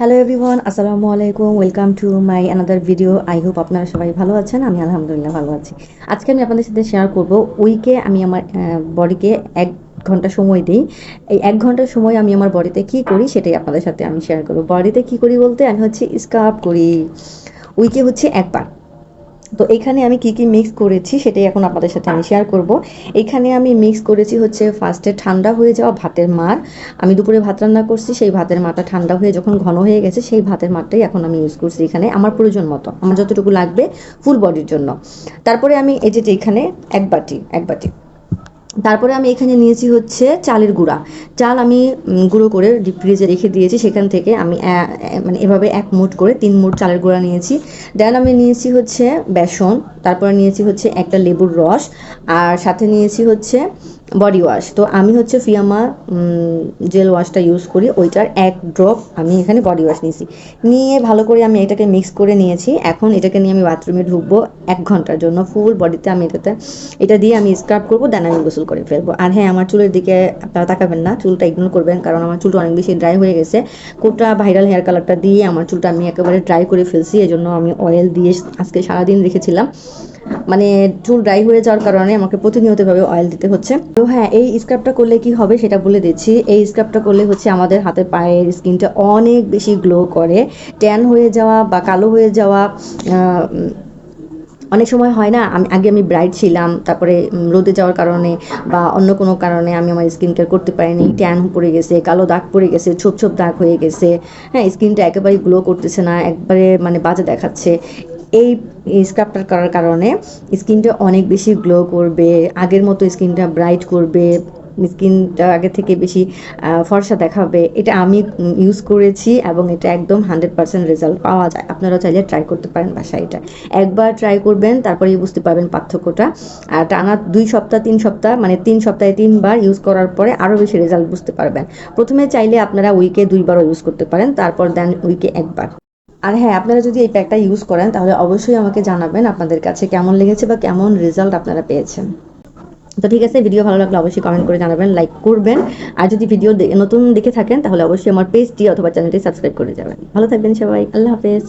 Hello everyone আসসালামু আলাইকুম welcome to my another video I hope আপনারা সবাই ভালো আছেন। আমি আলহামদুলিল্লাহ ভালো আছি। আজকে আমি আপনাদের সাথে শেয়ার করব। উইকে আমি আমার বডিকে এক ঘণ্টা সময় দিই। এই এক ঘণ্টা সময় আমি আমার বডিতে কি করি সেটাই আপনাদের সাথে আমি শেয়ার করব। বডিতে কি করি বলতে? আমি হচ্ছে স্কার্প করি। উইকে হচ্ছে একবার তো এখানে আমি কি কি মিক্স করেছি সেটাই এখন আপনাদের সাথে আমি শেয়ার করব। এখানে আমি মিক্স করেছি হচ্ছে ফার্স্টে ঠান্ডা হয়ে যাওয়া ভাতের মার আমি দুপুরে ভাত রান্না করছি, সেই ভাতের মাটা ঠান্ডা হয়ে যখন ঘন হয়ে গেছে, সেই ভাতের মারটাই এখন আমি ইউজ করছি এখানে আমার প্রয়োজন মতো, আমার যতটুকু লাগবে ফুল বডির জন্য। তারপরে আমি এই যে এখানে এক বাটি এক বাটি তারপরে আমি এখানে নিয়েছি হচ্ছে চালের গুঁড়া। চাল আমি গুঁড়ো করে ডিপ ফ্রিজে রেখে দিয়েছি, সেখান থেকে আমি মানে এভাবে এক মুঠ করে তিন মুঠ চালের গুঁড়া নিয়েছি। দেন আমি নিয়েছি হচ্ছে বেসন, তারপরে নিয়েছি হচ্ছে একটা লেবুর রস, আর সাথে নিয়েছি হচ্ছে বডি ওয়াশ তো আমি হচ্ছে ফিয়ামা জেল ওয়াশটা ইউজ করি, ওইটার এক ড্রপ আমি এখানে বডি ওয়াশ নিয়েছি। নিয়ে ভালো করে আমি এটাকে মিক্স করে নিয়েছি। এখন এটাকে নিয়ে আমি বাথরুমে ঢুকবো এক ঘণ্টার জন্য ফুল বডিতে আমি এটাতে, এটা দিয়ে আমি স্ক্রাব করব দেন আমি গোসল করে ফেলব। আর হ্যাঁ আমার চুলের দিকে আপনারা তাকাবেন না, চুলটা ইগনোর করবেন, কারণ আমার চুলটা অনেক বেশি ড্রাই হয়ে গেছে। কোটা ভাইরাল হেয়ার কালারটা দিয়ে আমার চুলটা আমি একেবারে ড্রাই করে ফেলছি এই জন্য আমি অয়েল দিয়ে আজকে সারাদিন রেখেছিলাম। মানে চুল ড্রাই হয়ে যাওয়ার কারণে আমাকে প্রতিনিয়তভাবে অয়েল দিতে হচ্ছে। তো হ্যাঁ এই স্ক্রাবটা করলে কি হবে সেটা বলে দিচ্ছি। এই স্ক্রাবটা করলে হচ্ছে আমাদের হাতের পায়ের স্কিনটা অনেক বেশি গ্লো করে। ট্যান হয়ে যাওয়া বা কালো হয়ে যাওয়া অনেক সময় হয় না, আমি, আগে আমি ব্রাইট ছিলাম, তারপরে রোদে যাওয়ার কারণে বা অন্য কোনো কারণে আমি আমার স্কিন কেয়ার করতে পারিনি। ট্যান পড়ে গেছে, কালো দাগ পড়ে গেছে, ছোপ ছোপ দাগ হয়ে গেছে। হ্যাঁ স্কিনটা একেবারে গ্লো করতেছে না, একবারে মানে বাজে দেখাচ্ছে। এই স্ক্রাবটার করার কারণে স্কিনটা অনেক বেশি গ্লো করবে, আগের মতো স্কিনটা ব্রাইট করবে স্কিনটা আগে থেকে বেশি ফর্সা দেখাবে। এটা আমি ইউজ করেছি এবং এটা একদম হান্ড্রেড পার্সেন্ট রেজাল্ট পাওয়া যায়। আপনারা চাইলে ট্রাই করতে পারেন বাসায় এটা। একবার ট্রাই করবেন, তারপরেই বুঝতে পারবেন পার্থক্যটা। আর টানা দুই সপ্তাহ, তিন সপ্তাহ মানে তিন সপ্তাহে তিনবার ইউজ করার পরে আরও বেশি রেজাল্ট বুঝতে পারবেন। প্রথমে চাইলে আপনারা উইকে দুইবারও ইউজ করতে পারেন, তারপর দেন উইকে একবার। আর হ্যাঁ আপনারা যদি এই প্যাকটা ইউজ করেন, তাহলে অবশ্যই আমাকে জানাবেন আপনাদের কাছে কেমন লেগেছে বা কেমন রেজাল্ট আপনারা পেয়েছেন। তো ঠিক আছে ভিডিও ভালো লাগলে অবশ্যই কমেন্ট করে জানাবেন লাইক করবেন। আর যদি ভিডিও নতুন দেখে থাকেন, তাহলে অবশ্যই আমার পেজটি অথবা চ্যানেলটি সাবস্ক্রাইব করে যাবেন। ভালো থাকবেন সবাই, আল্লাহ হাফেজ।